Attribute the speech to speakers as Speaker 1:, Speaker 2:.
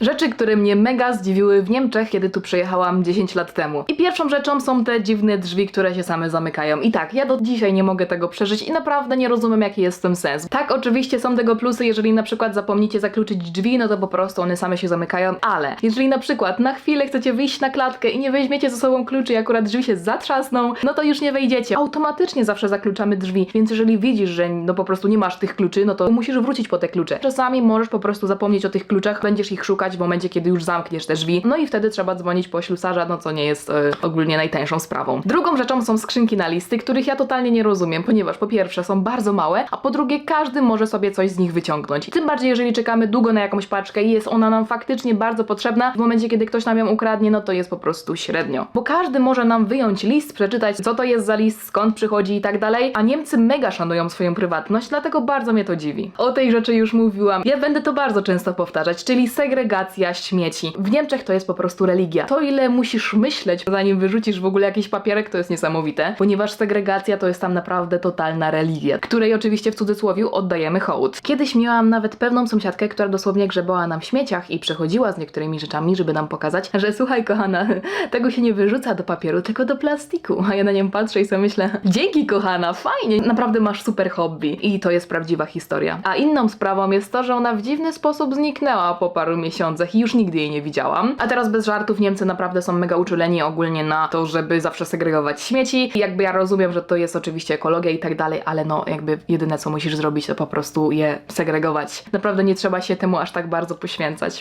Speaker 1: Rzeczy, które mnie mega zdziwiły w Niemczech, kiedy tu przyjechałam 10 lat temu. I pierwszą rzeczą są te dziwne drzwi, które się same zamykają. I tak, ja do dzisiaj nie mogę tego przeżyć i naprawdę nie rozumiem, jaki jest w tym sens. Tak, oczywiście są tego plusy, jeżeli na przykład zapomnicie zakluczyć drzwi, no to po prostu one same się zamykają, ale jeżeli na przykład na chwilę chcecie wyjść na klatkę i nie weźmiecie ze sobą kluczy i akurat drzwi się zatrzasną, no to już nie wejdziecie. Automatycznie zawsze zakluczamy drzwi, więc jeżeli widzisz, że no po prostu nie masz tych kluczy, no to musisz wrócić po te klucze. Czasami możesz po prostu zapomnieć o tych kluczach, będziesz ich szukać w momencie, kiedy już zamkniesz te drzwi, no i wtedy trzeba dzwonić po ślusarza, no co nie jest e, ogólnie najtańszą sprawą. Drugą rzeczą są skrzynki na listy, których ja totalnie nie rozumiem, ponieważ po pierwsze są bardzo małe, a po drugie każdy może sobie coś z nich wyciągnąć. Tym bardziej, jeżeli czekamy długo na jakąś paczkę i jest ona nam faktycznie bardzo potrzebna, w momencie, kiedy ktoś nam ją ukradnie, no to jest po prostu średnio. Bo każdy może nam wyjąć list, przeczytać, co to jest za list, skąd przychodzi i tak dalej, a Niemcy mega szanują swoją prywatność, dlatego bardzo mnie to dziwi. O tej rzeczy już mówiłam. Ja będę to bardzo często powtarzać, czyli segregacja śmieci. W Niemczech to jest po prostu religia. To ile musisz myśleć, zanim wyrzucisz w ogóle jakiś papierek, to jest niesamowite, ponieważ segregacja to jest tam naprawdę totalna religia, której oczywiście w cudzysłowie oddajemy hołd. Kiedyś miałam nawet pewną sąsiadkę, która dosłownie grzebała nam w śmieciach i przychodziła z niektórymi rzeczami, żeby nam pokazać, że słuchaj kochana, tego się nie wyrzuca do papieru, tylko do plastiku. A ja na nią patrzę i sobie myślę, dzięki kochana, fajnie, naprawdę masz super hobby. I to jest prawdziwa historia. A inną sprawą jest to, że ona w dziwny sposób zniknęła po paru miesiącach i już nigdy jej nie widziałam. A teraz bez żartów Niemcy naprawdę są mega uczuleni ogólnie na to, żeby zawsze segregować śmieci. I jakby ja rozumiem, że to jest oczywiście ekologia i tak dalej, ale no jakby jedyne co musisz zrobić to po prostu je segregować. Naprawdę nie trzeba się temu aż tak bardzo poświęcać.